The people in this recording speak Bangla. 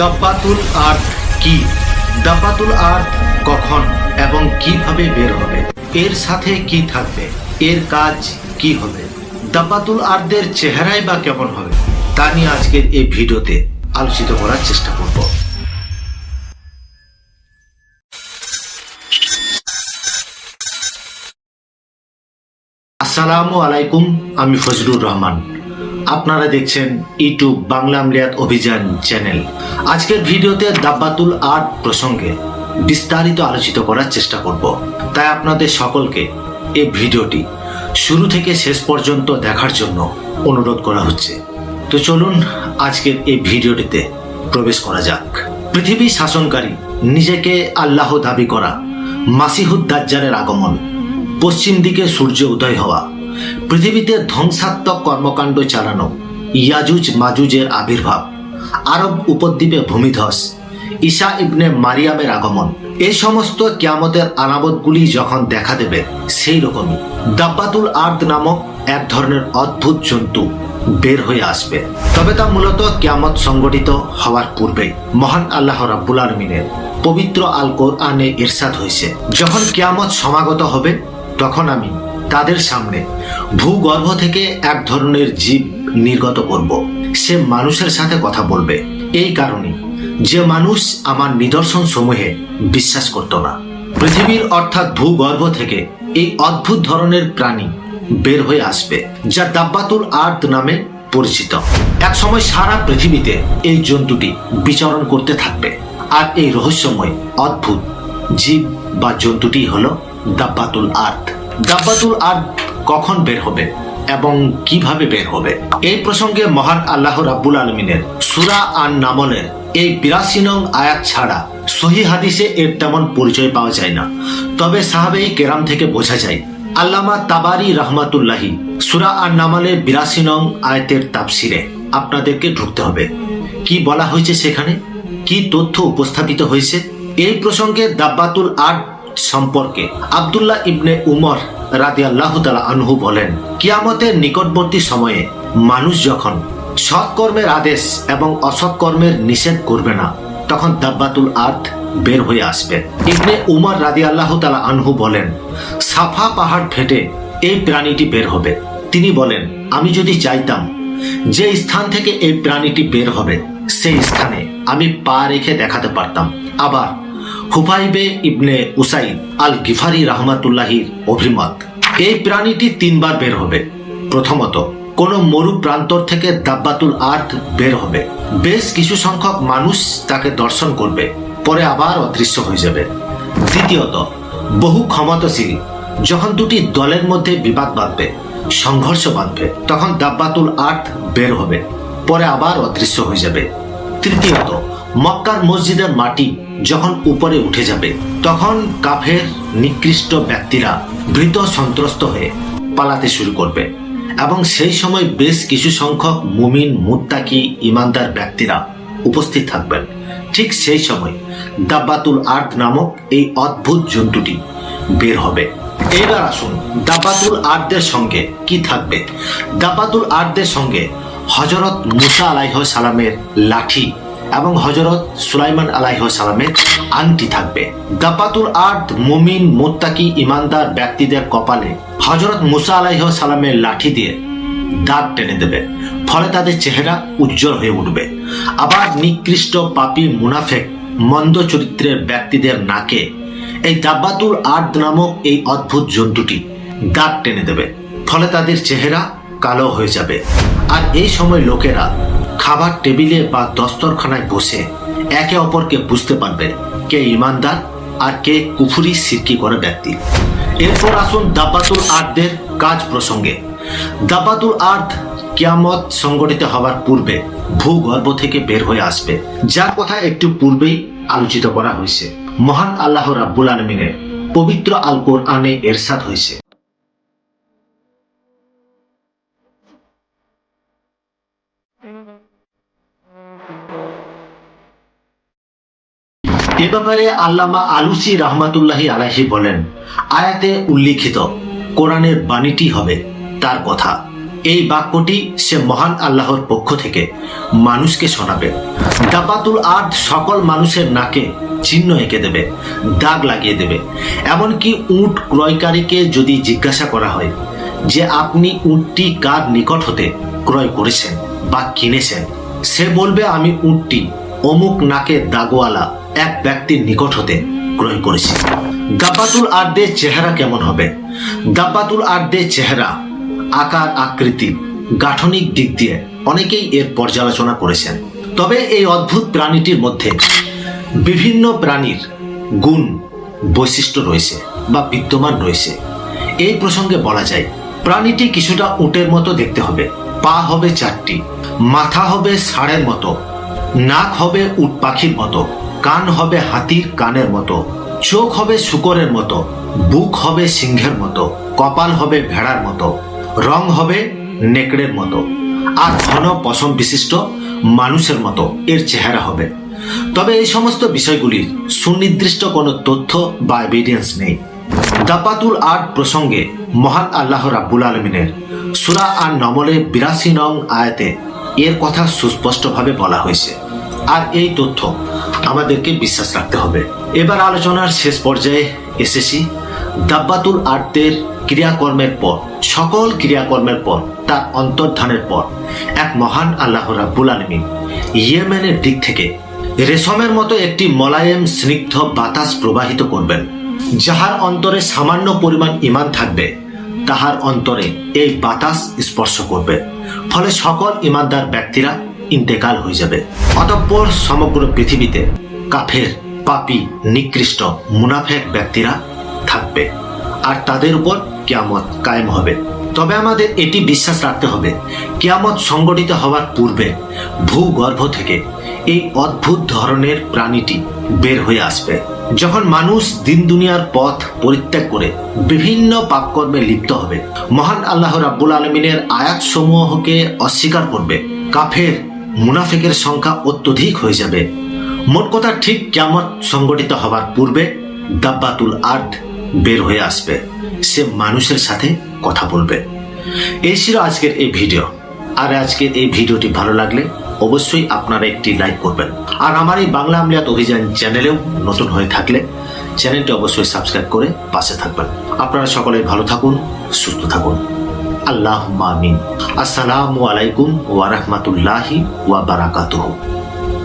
দাব্বাতুল আর্থ কি? দাব্বাতুল আর্থ কখন এবং কীভাবে বের হবে? এর সাথে কি থাকবে? এর কাজ কি হবে? দাব্বাতুল আর্থের চেহারাই বা কেমন হবে? তা নিয়ে আজকের এই ভিডিওতে আলোচিত করার চেষ্টা করব। আসসালামু আলাইকুম, আমি ফজলুর রহমান। আপনারা দেখছেন ইউটিউব বাংলা আমলিয়াত অভিযান চ্যানেল। আজকের ভিডিওতে দাব্বাতুল আর্ট প্রসঙ্গে বিস্তারিত আলোচিত করার চেষ্টা করব। তাই আপনাদের সকলকে এই ভিডিওটি শুরু থেকে শেষ পর্যন্ত দেখার জন্য অনুরোধ করা হচ্ছে। তো চলুন আজকের এই ভিডিওটিতে প্রবেশ করা যাক। পৃথিবী শাসনকারী, নিজেকে আল্লাহ দাবি করা মাসিহুদ দাজ্জালের আগমন। পশ্চিম দিকে সূর্য উদয় হওয়া। পৃথিবীতে ধ্বংসাত্মক কর্মকাণ্ড চালানো, ইয়াজুজ মাজুজের আবির্ভাব, আরব উপদ্বীপে ভূমিধস, ঈশা ইবনে মারিয়ামের আগমন। এই সমস্ত কিয়ামতের আলামতগুলি যখন দেখা দেবে, সেই রকমই দাব্বাতুল আর্দ নামক এক ধরনের অদ্ভুত জন্তু বের হয়ে আসবে। তবে তা মূলত কিয়ামত সংগঠিত হওয়ার পূর্বে মহান আল্লাহ রাব্বুল আলমিনের পবিত্র আল কোরআনে ইরশাদ হয়েছে। যখন কিয়ামত সমাগত হবে, তখন আমি তাদের সামনে ভূগর্ভ থেকে এক ধরনের জীব নির্গত করব। সে মানুষের সাথে কথা বলবে। এই কারণে যে মানুষ আমার নিদর্শন সমূহে বিশ্বাস করত না। পৃথিবীর অর্থাৎ ভূগর্ভ থেকে এই অদ্ভুত ধরনের প্রাণী বের হয়ে আসবে, যা দাব্বাতুল আর্দ নামে পরিচিত। এক সময় সারা পৃথিবীতে এই জন্তুটি বিচরণ করতে থাকবে। আর এই রহস্যময়, অদ্ভুত জীব বা জন্তুটি হল দাব্বাতুল আর্দ। দাব্বাতুল আর্দ কখন বের হবে এবং কীভাবে বের হবে? এই প্রসঙ্গে মহান আল্লাহ রাব্বুল আলমিনের সুরা আর নামলের এই বিরাশি নং আয়াত ছাড়া সহি হাদিসে এর তেমন পরিচয় পাওয়া যায় না। তবে সাহাবে কেরাম থেকে বোঝা যায়, আল্লামা তাবারি রহমাতুল্লাহি সুরা আর নামালের বিরাশি নং আয়াতের তাপসিরে আপনাদেরকে ঢুকতে হবে। কি বলা হয়েছে সেখানে? কি তথ্য উপস্থাপিত হয়েছে? এই প্রসঙ্গে দাব্বাতুল আর্ট সম্পর্কে আব্দুল্লাহ ইবনে উমর রাদি আল্লাহ তালা আনহু বলেন, কিয়ামতের নিকটবর্তী সময়ে মানুষ যখন সৎকর্মের আদেশ এবং অসৎকর্মের নিষেধ করবে না, তখন দাব্বাতুল আর্থ বের হয়ে আসবে। ইবনে উমর রাদি আল্লাহ তালা আনহু বলেন, সাফা পাহাড় ফেটে এই প্রাণীটি বের হবে। তিনি বলেন, আমি যদি চাইতাম যে স্থান থেকে এই প্রাণীটি বের হবে, সেই স্থানে আমি পা রেখে দেখাতে পারতাম। আবার হুফাইবে ইবনে উসাইদ আল গিফারি রহমাতুল্লাহির অভিমত, এই প্রাণীটি তিনবার বের হবে। প্রথমত, কোন মরু প্রান্তর থেকে দাব্বাতুল আর্থ বের হবে। বেশ কিছু সংখ্যক মানুষ তাকে দর্শন করবে, পরে আবার অদৃশ্য হয়ে যাবে। দ্বিতীয়ত, বহু ক্ষমতাশীল, যখন দুটি দলের মধ্যে বিবাদ বাঁধবে, সংঘর্ষ বাঁধবে, তখন দাব্বাতুল আর্থ বের হবে, পরে আবার অদৃশ্য হয়ে যাবে। তৃতীয়ত মক্কার মসজিদের মাটি যখন উপরে উঠে যাবে, তখন কাফের নিকৃষ্ট ব্যক্তিরা ভীত সন্ত্রস্ত হয়ে পালাতে শুরু করবে। এবং সেই সময় বেশ কিছু সংখ্যক মুমিন, মুত্তাকি, ইমানদার ব্যক্তিরা উপস্থিত থাকবেন। ঠিক সেই সময় দাব্বাতুল আর্থ নামক এই অদ্ভুত জন্তুটি বের হবে। এবার আসুন দাব্বাতুল আর্থদের সঙ্গে কি থাকবে? দাব্বাতুল আর্থদের সঙ্গে হজরত মুসা আলাইহ সালামের লাঠি এবং হজরত সুলাইমান আলাইহ সালামের আংটি থাকবে। দাপাতুল আর্থ মুমিন, মোত্তাকি, ইমানদার ব্যক্তিদের কপালে হজরত মুসা আলাইহ সালামের লাঠি দিয়ে দাগ টেনে দেবে। ফলে তাদের চেহারা উজ্জ্বল হয়ে উঠবে। আবার নিকৃষ্ট পাপী মুনাফেক, মন্দ চরিত্রের ব্যক্তিদের নাকে এই দাব্বাতুল আর্থ নামক এই অদ্ভুত জন্তুটি দাগ টেনে দেবে। ফলে তাদের চেহারা কালো হয়ে যাবে। আর এই সময় লোকেরা খাবার টেবিলে বা দস্তরখানায় বসে একে অপরকে বুঝতে পারবে কে ইমানদার আর কে কুফুরি সিরকি করে ব্যক্তি। এরপর আসুন দাব্বাতুল আর্থদের কাজ প্রসঙ্গে। দাব্বাতুল আর্থ কিয়ামত সংগঠিত হওয়ার পূর্বে ভূগর্ভ থেকে বের হয়ে আসবে, যার কথা একটু পূর্বেই আলোচিত করা হয়েছে। মহান আল্লাহ রাব্বুল আলমিনের পবিত্র আল কোরআনে এরশাদ হয়েছে। এ ব্যাপারে আল্লামা আলুসি রহমাতুল্লাহি আলাহি বলেন, আয়াতে উল্লিখিত, কোরআনের বাণীটি হবে তার কথা। এই বাক্যটি সে মহান আল্লাহর পক্ষ থেকে মানুষকে শোনাবে। দাপাতুল আর্ট সকল মানুষের নাকে চিহ্ন এঁকে দেবে, দাগ লাগিয়ে দেবে। এমনকি উট ক্রয়কারীকে যদি জিজ্ঞাসা করা হয় যে, আপনি উটটি কার নিকট হতে ক্রয় করেছেন বা কিনেছেন? সে বলবে, আমি উটটি অমুক নাকের দাগওয়ালা এক ব্যক্তির নিকট হতে ক্রয় করেছি। দাব্বাতুল আর্দের চেহারা কেমন হবে? দাব্বাতুল আর্দের চেহারা, আকার, আকৃতি, গাঠনিক দিক দিয়ে অনেকেই এর পর্যালোচনা করেছেন। তবে এই অদ্ভুত প্রাণীটির মধ্যে বিভিন্ন প্রাণীর গুণ, বৈশিষ্ট্য রয়েছে বা বিদ্যমান রয়েছে। এই প্রসঙ্গে বলা যায়, প্রাণীটি কিছুটা উটের মতো দেখতে হবে। পা হবে চারটি, মাথা হবে ষাঁড়ের মতো। নাক হবে উট পাখির মতো, কান হবে হাতির কানের মতো, চোখ হবে শুকরের মতো, বুক হবে সিংহের মতো, কপাল হবে ভেড়ার মতো, রং হবে নেকড়ের মতো। আর ঘন পশম বিশিষ্ট মানুষের মতো এর চেহারা হবে। তবে এই সমস্ত বিষয়গুলির সুনির্দিষ্ট কোনো তথ্য বা এভিডেন্স নেই। দাপাতুল আট প্রসঙ্গে মহান আল্লাহ রাব্বুল আলমিনের সুরা আর নমলে বিরাশি নং আয়াতে এর কথা সুস্পষ্টভাবে বলা হয়েছে। আর এই তথ্য আমাদেরকে বিশ্বাস রাখতে হবে। এবার আলোচনার শেষ পর্যায়ে এসেছি। দাব্বাতুল আর্টের ক্রিয়াকর্মের পর, সকল ক্রিয়াকর্মের পর, তার অন্তর্ধানের পর, এক মহান আল্লাহ রাব্বুল আলমিন ইয়েমেনের দিক থেকে রেশমের মতো একটি মলায়েম স্নিগ্ধ বাতাস প্রবাহিত করবেন, যাহার অন্তরে সামান্য পরিমাণ ইমান থাকবে, তাহার অন্তরে এই বাতাস স্পর্শ করবে। ফলে সকল ইমানদার ব্যক্তিরা ইন্তেকাল হয়ে যাবে। অতঃপর সমগ্র পৃথিবীতে কাফের, পাপি, নিকৃষ্ট, মুনাফেক ব্যক্তিরা থাকবে আর তাদের উপর কিয়ামত কায়েম হবে। তবে আমাদের এটি বিশ্বাস রাখতে হবে, কিয়ামত সংগঠিত হওয়ার পূর্বে ভূগর্ভ থেকে এই অদ্ভুত ধরনের প্রাণীটি বের হয়ে আসবে। যখন মানুষ দিন দুনিয়ার পথ পরিত্যাগ করে বিভিন্ন পাপকর্মে লিপ্ত হবে, মহান আল্লাহ রাব্বুল আলমিনের আয়াত সমূহকে অস্বীকার করবে। কাফের, মুনাফেকের সংখ্যা অত্যধিক হয়ে যাবে। মোট কথা ঠিক কেমন সংগঠিত হবার পূর্বে দাব্বাতুল আর্ট বের হয়ে আসবে। সে মানুষের সাথে কথা বলবে। এই ছিল আজকের এই ভিডিও। আর আজকের এই ভিডিওটি ভালো লাগলে অবশ্যই আপনারা একটি লাইক করবেন। আর আমার এই বাংলা আমলিয়াত অভিযান চ্যানেলেও নতুন হয়ে থাকলে চ্যানেলটি অবশ্যই সাবস্ক্রাইব করে পাশে থাকবেন। আপনারা সকলে ভালো থাকুন, সুস্থ থাকুন। আল্লাহ আসসালামু আলাইকুম ওয়ারহমাতুল্লাহি ওয়া বারাকাতুহু।